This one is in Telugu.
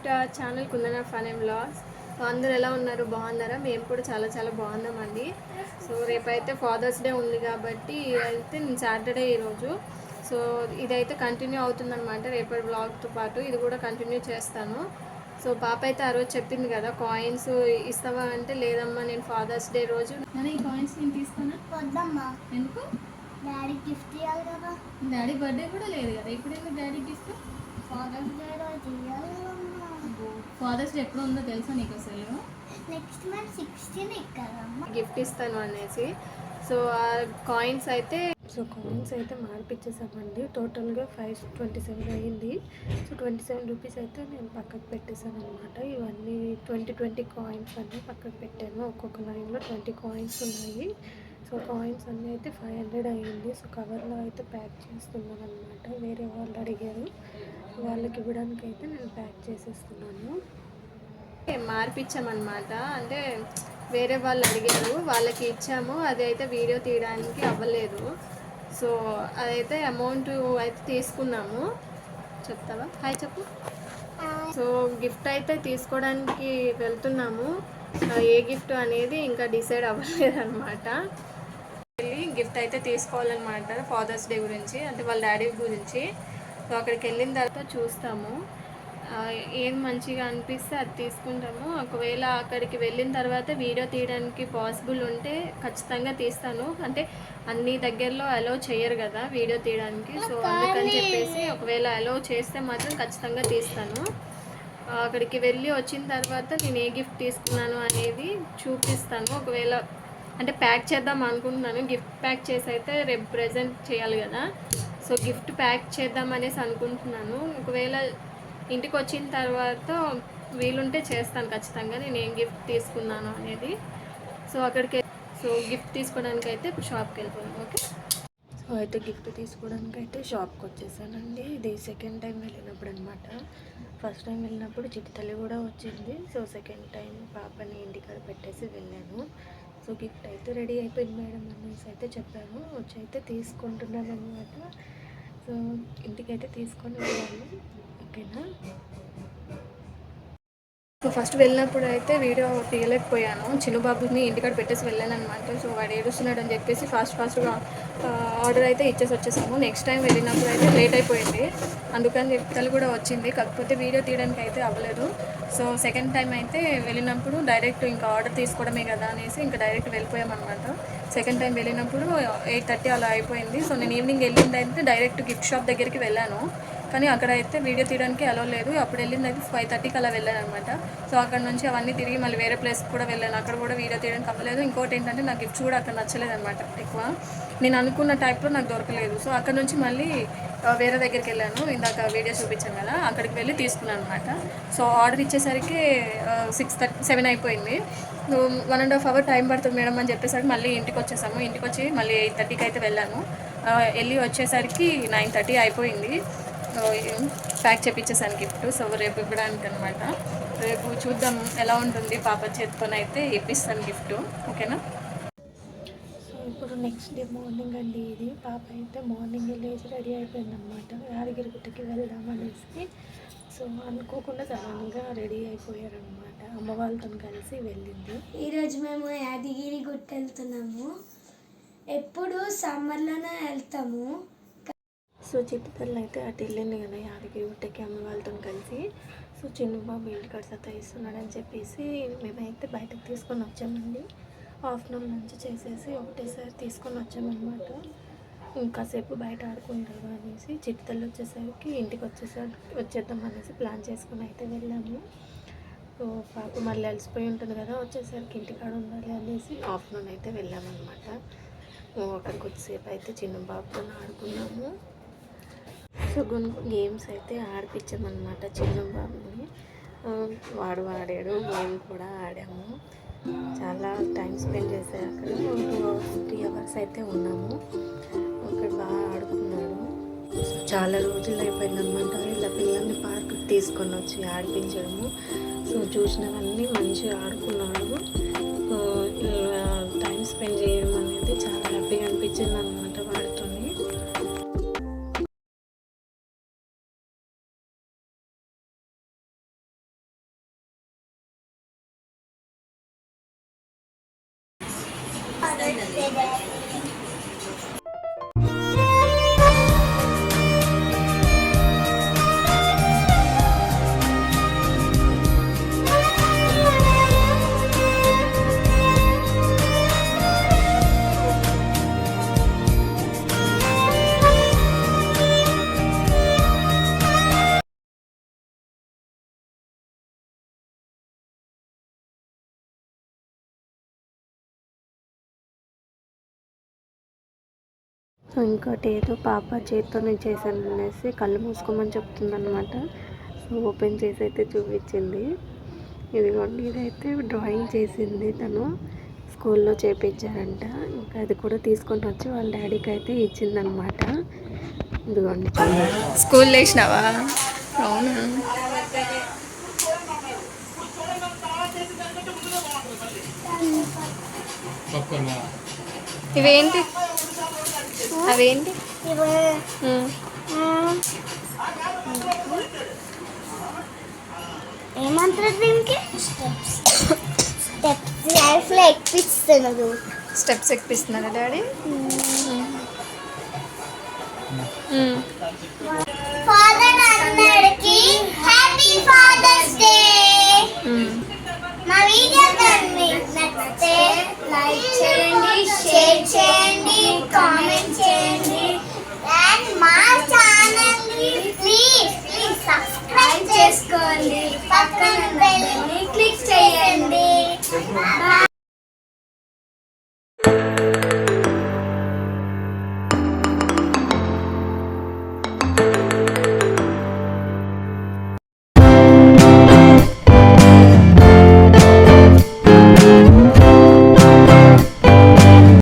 Back to our channel Kundana fun and blogs so అందరూ ఎలా ఉన్నారు? బాగున్నారా? మేము కూడా చాలా చాలా బాగున్నామండి. సో రేపైతే ఫాదర్స్ డే ఉంది కాబట్టి అయితే నేను సాటర్డే ఈరోజు సో ఇదైతే కంటిన్యూ అవుతుందన్నమాట. రేపటి బ్లాగ్తో పాటు ఇది కూడా కంటిన్యూ చేస్తాను. సో పాప అయితే ఆ రోజు చెప్పింది కదా కాయిన్స్ ఇస్తావా అంటే లేదమ్మా నేను ఫాదర్స్ డే రోజు ఈ కాయిన్స్ నేను తీసుకున్నా వద్దమ్మా. ఎందుకు? డాడీ గిఫ్ట్ ఇవ్వాలి కదా. డాడీ బర్త్డే కూడా లేదు కదా. ఇప్పుడు ఎందుకు డాడీ గిఫ్ట్ ఫాదర్స్ డే రోజు ఇవ్వాలి ఫాదర్స్ డే ఎప్పుడు ఉందో తెలుసా నీకు అసలు? నెక్స్ట్ మంత్ సిక్స్టీన్ గిఫ్ట్ ఇస్తాను అనేసి. సో ఆ కాయిన్స్ అయితే సో కాయిన్స్ అయితే మార్పిచ్చేసామండి. టోటల్గా ఫైవ్ ట్వంటీ సెవెన్ అయ్యింది సో ట్వంటీ సెవెన్ రూపీస్ అయితే నేను పక్కకు పెట్టేశాను అనమాట ఇవన్నీ ట్వంటీ ట్వంటీ కాయిన్స్ అన్నీ పక్కకు పెట్టాను. ఒక్కొక్క లైన్లో ట్వంటీ కాయిన్స్ ఉన్నాయి. సో కాయిన్స్ అన్నీ అయితే ఫైవ్ హండ్రెడ్ అయ్యింది. సో కవర్లో అయితే ప్యాక్ చేస్తున్నాను అనమాట వేరే వాళ్ళు అడిగారు. వాళ్ళకి ఇవ్వడానికి అయితే నేను ప్యాక్ చేసేస్తున్నాను. మార్పిచ్చామన్నమాట. అంటే వేరే వాళ్ళు అడిగారు వాళ్ళకి ఇచ్చాము అది అయితే వీడియో తీయడానికి అవ్వలేదు. సో అదైతే అమౌంట్ అయితే తీసుకున్నాము. చెప్తావా? హాయ్ చెప్పు. సో గిఫ్ట్ అయితే తీసుకోవడానికి వెళ్తున్నాము. ఏ గిఫ్ట్ అనేది ఇంకా డిసైడ్ అవ్వలేదు అనమాట వెళ్ళి గిఫ్ట్ అయితే తీసుకోవాలన్నమాట ఫాదర్స్ డే గురించి అంటే వాళ్ళ డాడీ గురించి. సో అక్కడికి వెళ్ళిన తర్వాత చూస్తాము. ఏం మంచిగా అనిపిస్తే అది తీసుకుంటాము. ఒకవేళ అక్కడికి వెళ్ళిన తర్వాత వీడియో తీయడానికి పాసిబుల్ ఉంటే ఖచ్చితంగా తీస్తాను. అంటే అన్ని దగ్గరలో అలో చేయరు కదా వీడియో తీయడానికి. సో అందుకని చెప్పేసి ఒకవేళ అలో చేస్తే మాత్రం ఖచ్చితంగా తీస్తాను. అక్కడికి వెళ్ళి వచ్చిన తర్వాత నేను ఏ గిఫ్ట్ తీసుకున్నాను అనేది చూపిస్తాను. ఒకవేళ అంటే ప్యాక్ చేద్దాం అనుకుంటున్నాను. గిఫ్ట్ ప్యాక్ చేసి అయితే రేపు ప్రజెంట్ చేయాలి కదా. సో గిఫ్ట్ ప్యాక్ చేద్దాం అనేసి అనుకుంటున్నాను. ఒకవేళ ఇంటికి వచ్చిన తర్వాత వీలుంటే చేస్తాను ఖచ్చితంగా. నేను ఏం గిఫ్ట్ తీసుకున్నాను అనేది. సో అక్కడికి సో గిఫ్ట్ తీసుకోవడానికి అయితే ఇప్పుడు షాప్కి వెళ్ళిపోయాను ఓకే? సో అయితే గిఫ్ట్ తీసుకోవడానికి అయితే షాప్కి వచ్చేసానండి. ఇది సెకండ్ టైం వెళ్ళినప్పుడు అనమాట ఫస్ట్ టైం వెళ్ళినప్పుడు చిటితల్లి కూడా వచ్చింది. సో సెకండ్ టైం పాపని ఇంటికాడ పెట్టేసి వెళ్ళాను. సో గిఫ్ట్ అయితే రెడీ అయిపోయింది మేడం అనేసి అయితే చెప్పాను. వచ్చి అయితే తీసుకుంటున్నాను అనమాట సో ఇంటికైతే తీసుకొని వెళ్ళాను ఓకేనా? ఫస్ట్ వెళ్ళినప్పుడు అయితే వీడియో తీయలేకపోయాను. చిన్నబాబుని ఇంటికాడ పెట్టేసి వెళ్ళాను అనమాట సో వాడు ఏడుస్తున్నాడు అని చెప్పేసి ఫాస్ట్ ఫాస్ట్గా ఆర్డర్ అయితే ఇచ్చేసి వచ్చేసాము. నెక్స్ట్ టైం వెళ్ళినప్పుడు అయితే లేట్ అయిపోయింది. అందుకని చెప్తలు కూడా వచ్చింది. కాకపోతే వీడియో తీయడానికి అయితే అవ్వలేదు. సో సెకండ్ టైం అయితే వెళ్ళినప్పుడు డైరెక్ట్ ఇంకా ఆర్డర్ తీసుకోవడమే కదా అనేసి ఇంకా డైరెక్ట్ వెళ్ళిపోయామన్నమాట. సెకండ్ టైం వెళ్ళినప్పుడు ఎయిట్ థర్టీ అలా అయిపోయింది. సో నేను ఈవినింగ్ వెళ్ళింది అయితే డైరెక్ట్ గిఫ్ట్ షాప్ దగ్గరికి వెళ్ళాను. కానీ అక్కడ అయితే వీడియో తీయడానికి అలో లేదు. అప్పుడు వెళ్ళింది అయితే ఫైవ్ థర్టీకి అలా వెళ్ళాను అనమాట సో అక్కడ నుంచి అవన్నీ తిరిగి మళ్ళీ వేరే ప్లేస్కి కూడా వెళ్ళాను. అక్కడ కూడా వీడియో తీయడానికి అవ్వలేదు. ఇంకోటి ఏంటంటే నాకు గిఫ్ట్స్ కూడా అక్కడ నచ్చలేదు అనమాట ఎక్కువ. నేను అనుకున్న టైప్లో నాకు దొరకలేదు. సో అక్కడ నుంచి మళ్ళీ వేరే దగ్గరికి వెళ్ళాను. ఇందాక వీడియో చూపించాను కదా అక్కడికి వెళ్ళి తీసుకున్నాను అనమాట సో ఆర్డర్ ఇచ్చేసరికి సిక్స్ థర్టీ సెవెన్ అయిపోయింది. One and half hour time పడుతుంది మేడం అని చెప్పేసరికి మళ్ళీ ఇంటికి వచ్చేసాము. ఇంటికి వచ్చి మళ్ళీ ఎయిట్ థర్టీకి అయితే వెళ్ళాను. వెళ్ళి వచ్చేసరికి నైన్ థర్టీ అయిపోయింది. సో ప్యాక్ చేపించేసాను గిఫ్ట్ సో రేపు ఇవ్వడానికి అనమాట రేపు చూద్దాం ఎలా ఉంటుంది పాప చేతితోనైతే అయితే ఇప్పిస్తాను గిఫ్ట్ ఓకేనా? సో ఇప్పుడు నెక్స్ట్ డే మార్నింగ్ అండి ఇది. పాప అయితే మార్నింగ్ లేచి రెడీ అయిపోయింది అనమాట యాదగిరి గుట్టకి వెళ్దాం అనేసి. సో అనుకోకుండా సడన్గా రెడీ అయిపోయారనమాట అమ్మ వాళ్ళతో కలిసి వెళ్ళింది. ఈరోజు మేము యాదగిరి గుట్ట వెళ్తున్నాము. ఎప్పుడు సమ్మర్లోనే వెళ్తాము. సో చిట్టుతల్లి అయితే అటు వెళ్ళింది కదా యాదగిరి గుట్టకి అమ్మ వాళ్ళతో కలిసి. సో చిన్న బాబు ఇంటికాడ సతాయిస్తున్నాడని చెప్పేసి మేమైతే బయటకు తీసుకొని వచ్చామండి. ఆఫ్టర్నూన్ నుంచి చేసేసి ఒకటేసారి తీసుకొని వచ్చామన్నమాట. ఇంకాసేపు బయట ఆడుకుంటారు అనేసి చిట్టితల్లి వచ్చేసరికి ఇంటికి వచ్చేసరికి వచ్చేద్దాం అనేసి ప్లాన్ చేసుకొని అయితే వెళ్ళాము. సో పాప మళ్ళీ అలసిపోయి ఉంటుంది కదా వచ్చేసరికి ఇంటికాడ ఉండాలి అనేసి ఆఫ్టర్నూన్ అయితే వెళ్ళామన్నమాట. అక్కడ కొద్దిసేపు అయితే చిన్న బాబుతో ఆడుకున్నాము. సో గేమ్స్ అయితే ఆడిపించామన్నమాట చిన్న బాబుని వాడు ఆడాడు మేము కూడా ఆడాము. చాలా టైం స్పెండ్ చేశారు అక్కడ. టూ త్రీ అవర్స్ అయితే ఉన్నాము. అక్కడ బాగా ఆడుకున్నాడు. చాలా రోజులు అయిపోయిందనమాట ఇలా పిల్లల్ని పార్క్ తీసుకొని వచ్చి ఆడిపించడము. సో చూసినవన్నీ మంచిగా ఆడుకున్నాడు. టైం స్పెండ్ చేయడం అనేది చాలా హ్యాపీగా అనిపించింది అనమాట 好的姐姐 సో ఇంకోటి ఏదో పాప చేతితోనే చేశాను అనేసి కళ్ళు మూసుకోమని చెప్తుందనమాట సో ఓపెన్ చేసి అయితే చూపించింది. ఇదిగోండి ఇదైతే డ్రాయింగ్ చేసింది తను. స్కూల్లో చేపించారంట. ఇంకా అది కూడా తీసుకొని వచ్చి వాళ్ళ డాడీకి అయితే ఇచ్చిందనమాట ఇదిగోండి. స్కూల్ వేసినావా అవునా? ఇవేంటి? అవేంటి. ఏమంటారు దీనికి? స్టెప్స్. స్టెప్స్. లైఫ్లో ఎక్కిస్తున్నాడు స్టెప్స్ ఎక్కిస్తున్నారా డాడీ? ఫాదర్ అన్నాడు చేసుకోండి. పక్కన క్లిక్ చేయండి.